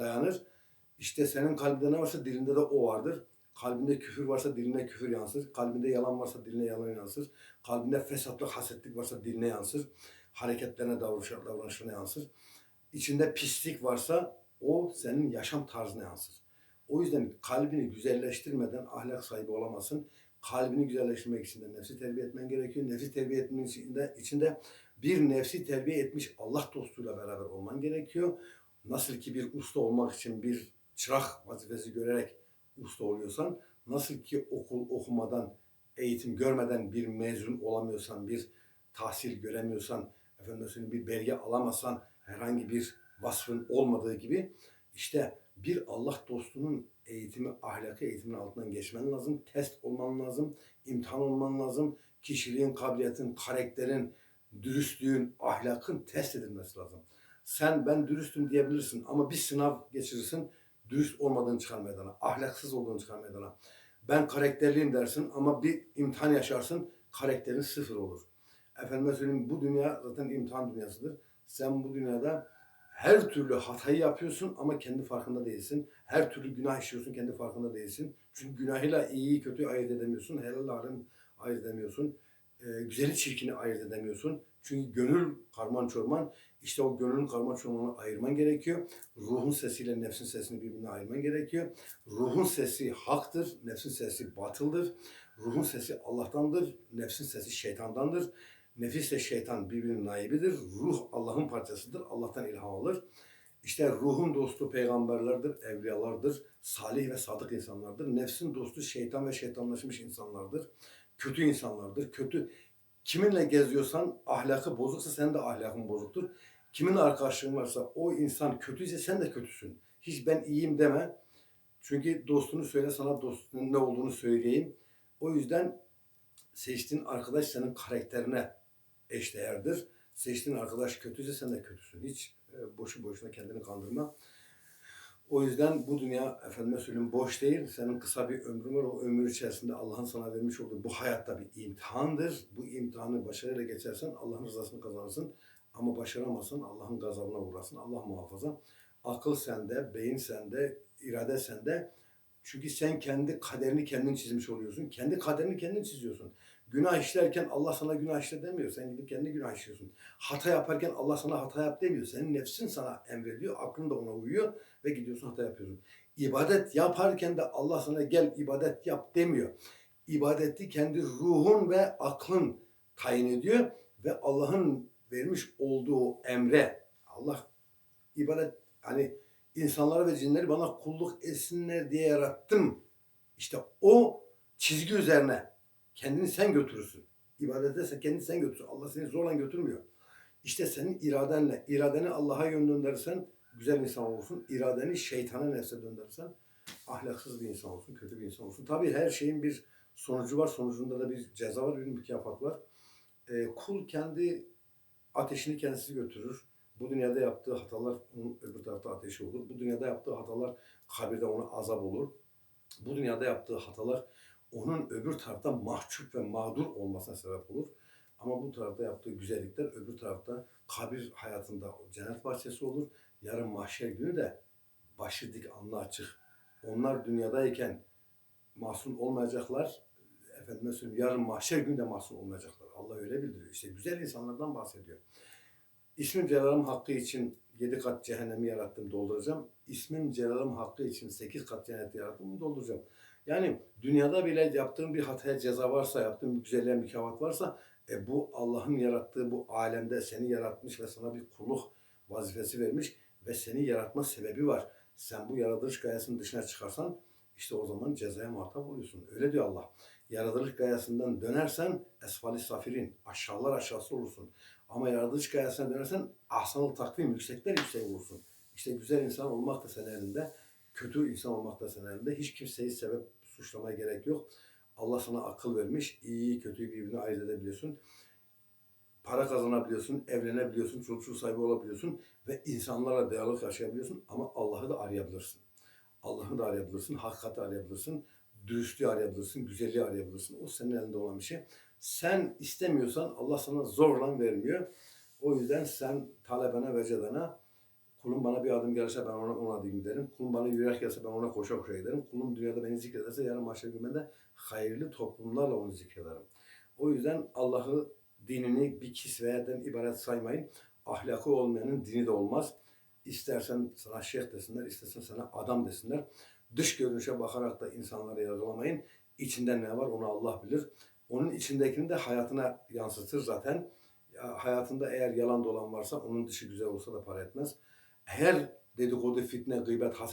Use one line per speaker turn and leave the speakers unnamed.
dayanır. İşte senin kalbinde ne varsa dilinde de o vardır. Kalbinde küfür varsa diline küfür yansır. Kalbinde yalan varsa diline yalan yansır. Kalbinde fesatlık, hasetlik varsa diline yansır. Hareketlerine, davranışlarına, yansır. İçinde pislik varsa o senin yaşam tarzına yansır. O yüzden kalbini güzelleştirmeden ahlak sahibi olamazsın. Kalbini güzelleştirmek için de nefsi terbiye etmen gerekiyor. Nefsi terbiye etmenin içinde, içinde bir nefsi terbiye etmiş Allah dostuyla beraber olman gerekiyor. Nasıl ki bir usta olmak için bir çırak vazifesi görerek usta oluyorsan, nasıl ki okul okumadan, eğitim görmeden bir mezun olamıyorsan, bir tahsil göremiyorsan, efendim bir belge alamazsan, herhangi bir vasfın olmadığı gibi işte bir Allah dostunun eğitimi, ahlaki eğitimin altından geçmen lazım. Test olman lazım, imtihan olman lazım. Kişiliğin, kabiliyetin, karakterin, dürüstlüğün, ahlakın test edilmesi lazım. Sen ben dürüstüm diyebilirsin ama bir sınav geçirirsin, dürüst olmadığını çıkar meydana, ahlaksız olduğunu çıkar meydana. Ben karakterliyim dersin ama bir imtihan yaşarsın, karakterin sıfır olur. Efendime söyleyeyim bu dünya zaten imtihan dünyasıdır. Sen bu dünyada her türlü hatayı yapıyorsun ama kendi farkında değilsin. Her türlü günah işliyorsun kendi farkında değilsin. Çünkü günahıyla iyiyi kötüyü ayırt edemiyorsun. Helal haram ayırt edemiyorsun. Ee, güzeli çirkini ayırt edemiyorsun. Çünkü gönül karman çorman. İşte o gönlün karman çormanı ayırman gerekiyor. Ruhun sesiyle nefsin sesini birbirine ayırman gerekiyor. Ruhun sesi haktır, nefsin sesi batıldır. Ruhun sesi Allah'tandır, nefsin sesi şeytandandır. Nefisle şeytan birbirinin naibidir. Ruh Allah'ın parçasıdır. Allah'tan ilham alır. İşte ruhun dostu peygamberlerdir, evliyalardır, salih ve sadık insanlardır. Nefsin dostu şeytan ve şeytanlaşmış insanlardır. Kötü insanlardır. Kötü kiminle geziyorsan ahlakı bozuksa senin de ahlakın bozuktur. Kimin arkadaşlığın varsa o insan kötüyse sen de kötüsün. Hiç ben iyiyim deme. Çünkü dostunu söyle sana dostunun ne olduğunu söyleyeyim. O yüzden seçtiğin arkadaş senin karakterine eşdeğerdir. Seçtiğin arkadaş kötüyse sen de kötüsün. Hiç e, boşu boşuna kendini kandırma. O yüzden bu dünya efendime söyleyeyim boş değil. Senin kısa bir ömrün var. O ömür içerisinde Allah'ın sana vermiş olduğu bu hayatta bir imtihandır. Bu imtihanı başarıyla geçersen Allah'ın rızasını kazanırsın. Ama başaramazsan Allah'ın gazabına uğrasın. Allah muhafaza. Akıl sende, beyin sende, irade sende. Çünkü sen kendi kaderini kendin çizmiş oluyorsun. Kendi kaderini kendin çiziyorsun. Günah işlerken Allah sana günah işle demiyor. Sen gidip kendi günah işliyorsun. Hata yaparken Allah sana hata yap demiyor. Senin nefsin sana emrediyor. Aklın da ona uyuyor ve gidiyorsun hata yapıyorsun. İbadet yaparken de Allah sana gel ibadet yap demiyor. İbadeti kendi ruhun ve aklın tayin ediyor ve Allah'ın vermiş olduğu emre Allah ibadet hani insanları ve cinleri bana kulluk etsinler diye yarattım. İşte o çizgi üzerine kendini sen götürürsün. İbadete sen kendini sen götürürsün. Allah seni zorla götürmüyor. İşte senin iradenle, iradeni Allah'a yön döndürürsen güzel insan olursun. İradeni şeytana nefse döndürürsen ahlaksız bir insan olsun, kötü bir insan olsun. Tabii her şeyin bir sonucu var. Sonucunda da bir ceza var, bir mükafat var. Ee, kul kendi ateşini kendisi götürür. Bu dünyada yaptığı hatalar onun öbür tarafta ateşi olur. Bu dünyada yaptığı hatalar kabirde ona azap olur. Bu dünyada yaptığı hatalar onun öbür tarafta mahcup ve mağdur olmasına sebep olur. Ama bu tarafta yaptığı güzellikler öbür tarafta kabir hayatında cennet bahçesi olur. Yarın mahşer günü de başı dik alnı açık. Onlar dünyadayken masum olmayacaklar. Efendime söyleyeyim yarın mahşer günü de masum olmayacaklar. Allah öyle bildiriyor. İşte güzel insanlardan bahsediyor. İsmim Celal'im hakkı için yedi kat cehennemi yarattım dolduracağım. İsmim Celal'im hakkı için sekiz kat cenneti yarattım dolduracağım. Yani dünyada bile yaptığın bir hataya ceza varsa, yaptığın bir güzelliğe mükafat varsa e bu Allah'ın yarattığı bu alemde seni yaratmış ve sana bir kulluk vazifesi vermiş ve seni yaratma sebebi var. Sen bu yaratılış gayesinin dışına çıkarsan işte o zaman cezaya muhatap oluyorsun. Öyle diyor Allah. Yaratılış gayesinden dönersen esfali safirin, aşağılar aşağısı olursun. Ama yaratılış gayesine dönersen ahsanıl takvim, yüksekler yüksek olursun. İşte güzel insan olmak da senin elinde, kötü insan olmak da senin elinde. Hiç kimseyi sebep suçlamaya gerek yok. Allah sana akıl vermiş, iyiyi kötüyü birbirine ayırt edebiliyorsun. Para kazanabiliyorsun, evlenebiliyorsun, çocuk sahibi olabiliyorsun ve insanlarla diyalog yaşayabiliyorsun ama Allah'ı da arayabilirsin. Allah'ı da arayabilirsin, hakikati arayabilirsin, dürüstlüğü arayabilirsin, güzelliği arayabilirsin. O senin elinde olan bir şey. Sen istemiyorsan Allah sana zorla vermiyor. O yüzden sen talebene ve cedene Kulum bana bir adım gelirse ben ona on adım giderim. Kulum bana yürek gelse ben ona koşa koşa giderim. Kulum dünyada beni zikrederse yarın mahşer gününde de hayırlı toplumlarla onu zikrederim. O yüzden Allah'ı dinini bir kisveyeden ibaret saymayın. Ahlakı olmayanın dini de olmaz. İstersen sana şeyh desinler, istersen sana adam desinler. Dış görünüşe bakarak da insanları yargılamayın. İçinde ne var onu Allah bilir. Onun içindekini de hayatına yansıtır zaten. Ya, hayatında eğer yalan dolan varsa onun dışı güzel olsa da para etmez. Eğer dedikodu, fitne, gıybet, haset